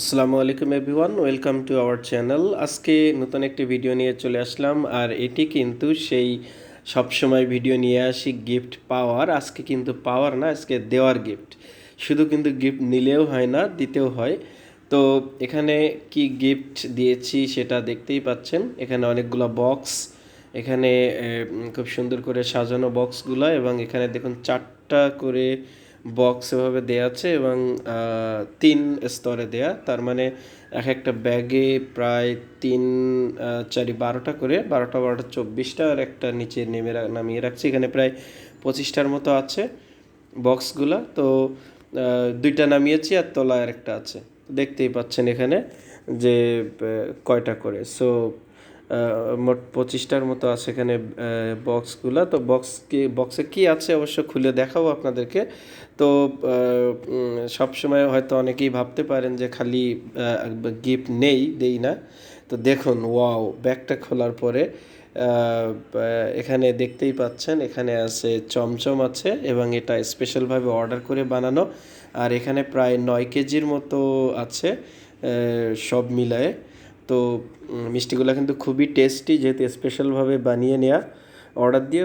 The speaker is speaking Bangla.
আসসালামু আলাইকুম everyone, welcome to our channel. আজকে নতুন একটি ভিডিও নিয়ে চলে আসলাম, আর এটি কিন্তু সেই সবসময় ভিডিও নিয়ে আসি গিফট পাওয়ার। আজকে কিন্তু পাওয়ার না, আজকে দেওয়ার গিফট। শুধু কিন্তু গিফট নিলেও হয় না, দিতেও হয়। তো এখানে কি গিফট দিয়েছি সেটা দেখতেই পাচ্ছেন। এখানে অনেকগুলো বক্স, এখানে খুব সুন্দর করে সাজানো বক্সগুলো এবং এখানে দেখুন চারটা করে বক্স এভাবে দেয়া আছে এবং তিন স্তরে দেয়া। তার মানে এক একটা ব্যাগে প্রায় তিন চারি বারোটা করে, বারোটা বারোটা, চব্বিশটা আর একটা নিচে নেমে নামিয়ে রাখছি। এখানে প্রায় পঁচিশটার মতো আছে বক্সগুলা তো দুইটা নামিয়েছি আর তলায় আর একটা আছে। দেখতেই পাচ্ছেন এখানে যে কয়টা করে। সো মোট পঁচিশটার মতো আছে এখানে বক্সগুলো। তো বক্স কি, বক্সে কি আছে অবশ্য খুলে দেখাবো আপনাদেরকে। তো সব সময় হয়তো অনেকেই ভাবতে পারেন যে খালি গিফট নেই, দেই না। তো দেখুন, ওয়াও, ব্যাগটা খোলার পরে এখানে দেখতেই পাচ্ছেন, এখানে আছে চমচম আছে এবং এটা স্পেশালভাবে অর্ডার করে বানানো। আর এখানে প্রায় নয় কেজির মতো আছে সব মিলায়ে। তো মিষ্টিগুলো কিন্তু খুবই টেস্টি যেহেতু স্পেশালভাবে বানিয়ে নেওয়া অর্ডার দিয়ে